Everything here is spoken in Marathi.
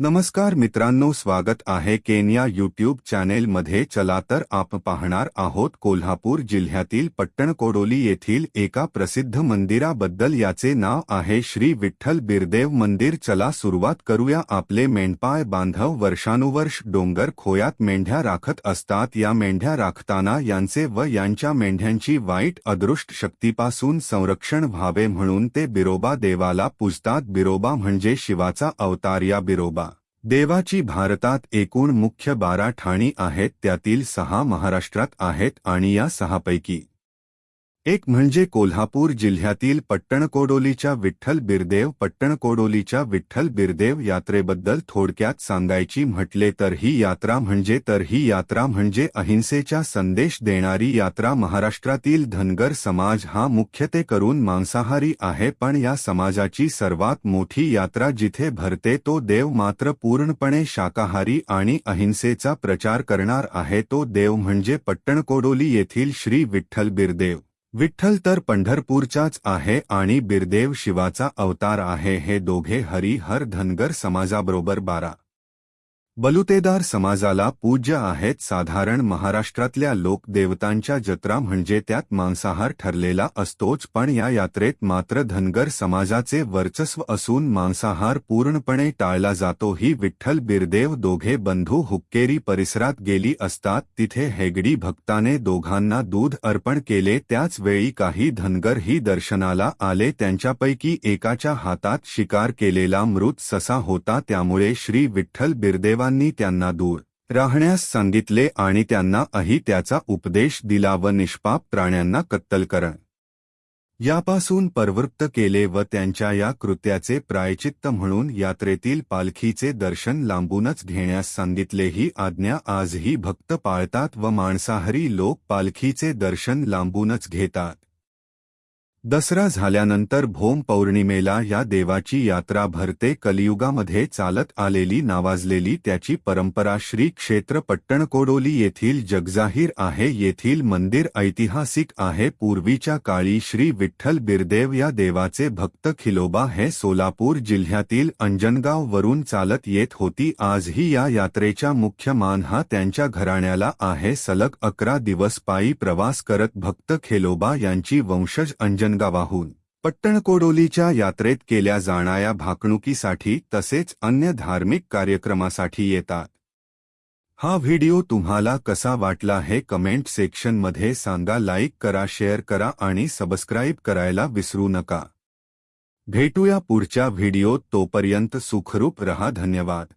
नमस्कार मित्रांनो स्वागत आहे केनिया यूट्यूब चॅनेल मध्ये चला तर आप पाहणार आहोत कोल्हापूर जिल्ह्यातील पट्टणकोडोली येथील एका प्रसिद्ध मंदिराबद्दल. याचे नाव आहे श्री विठ्ठल बिरदेव मंदिर. चला सुरुवात करूया. आपले मेंढपाळ बांधव वर्षानुवर्ष डोंगर खोयात मेंढ्या राखत असतात. या मेंढ्या राखताना यांचे व यांच्या मेंढ्यांची वाईट अदृष्ट शक्तीपासून संरक्षण व्हावे म्हणून ते बिरोबा देवाला पूजतात. बिरोबा म्हणजे शिवाचा अवतार. या बिरोबा देवाची भारतात एकूण मुख्य बारा ठाणी आहेत त्यातील सहा महाराष्ट्रात आहेत आणि या सहापैकी एक म्हणजे कोल्हापूर जिल्ह्यातील पट्टणकोडोलीच्या विठ्ठल बिरदेव पट्टणकोडोलीच्या विठ्ठल बिरदेव यात्रेबद्दल थोडक्यात सांगायची म्हटले तर ही यात्रा म्हणजे तर ही यात्रा म्हणजे अहिंसेचा संदेश देणारी यात्रा. महाराष्ट्रातील धनगर समाज हा मुख्यते करून मांसाहारी आहे पण या समाजाची सर्वात मोठी यात्रा जिथे भरते तो देव मात्र पूर्णपणे शाकाहारी आणि अहिंसेचा प्रचार करणार आहे. तो देव म्हणजे पट्टणकोडोली येथील श्री विठ्ठल बिरदेव. विठ्ठल तर पंढरपूरचाच आहे आणि बिरदेव शिवाचा अवतार आहे हे दोघे हरी हर धनगर समाजाबरोबर बारा. बलुतेदार समाजाला पूज्य आहेत साधारण महाराष्ट्रातल्या लोकदेवतांच्या जत्रा म्हणजे त्यात मांसाहार ठरलेला असतोच पण या यात्रेत मात्र धनगर समाजाचे वर्चस्व असून मांसाहार पूर्णपणे टाळला जातो. ही विठ्ठल बिरदेव दोघे बंधू हुक्केरी परिसरात गेली असतात. तिथे हेगडी भक्ताने दोघांना दूध अर्पण केले. त्याच वेळी काही धनगरही दर्शनाला आले. त्यांच्यापैकी एकाच्या हातात शिकार केलेला मृत ससा होता. त्यामुळे श्री विठ्ठल बिरदेव देवांनी त्यांना दूर राहण्यास सांगितले आणि त्यांना अही त्याचा उपदेश दिला व निष्पाप प्राण्यांना कत्तल करण. यापासून परवृत्त केले व त्यांच्या या कृत्याचे प्रायचित्त म्हणून यात्रेतील पालखीचे दर्शन लांबूनच घेण्यास सांगितले ही आज्ञा आजही भक्त पाळतात व मांसाहारी लोक पालखीचे दर्शन लांबूनच घेतात. दसरा झाल्यानंतर भोम पौर्णिमेला या देवाची यात्रा भरते. कलियुगामध्ये चालत आलेली नावाजलेली त्याची परंपरा श्री क्षेत्र पट्टणकोडोली येथील जगजाहीर आहे. येथील मंदिर ऐतिहासिक आहे. पूर्वीच्या काळी श्री विठ्ठल बिरदेव या देवाचे भक्त खिलोबा हे सोलापूर जिल्ह्यातील अंजनगाव वरून चालत येत होती. आजही या यात्रेच्या मुख्य मान हा त्यांच्या घराण्याला आहे. सलग अकरा दिवस पायी प्रवास करत भक्त खेलोबा यांची वंशज अंजन गावाहून. पट्टणकोडोलीच्या यात्रेत केल्या जाणाऱ्या भाकणुकीसाठी तसेच अन्य धार्मिक कार्यक्रमासाठी येतात. हा व्हिडिओ तुम्हाला कसा वाटला हे कमेंट सेक्शनमध्ये सांगा लाईक करा शेअर करा आणि सबस्क्राईब करायला विसरू नका. भेटूया पुढच्या व्हिडिओत तोपर्यंत सुखरूप रहा धन्यवाद.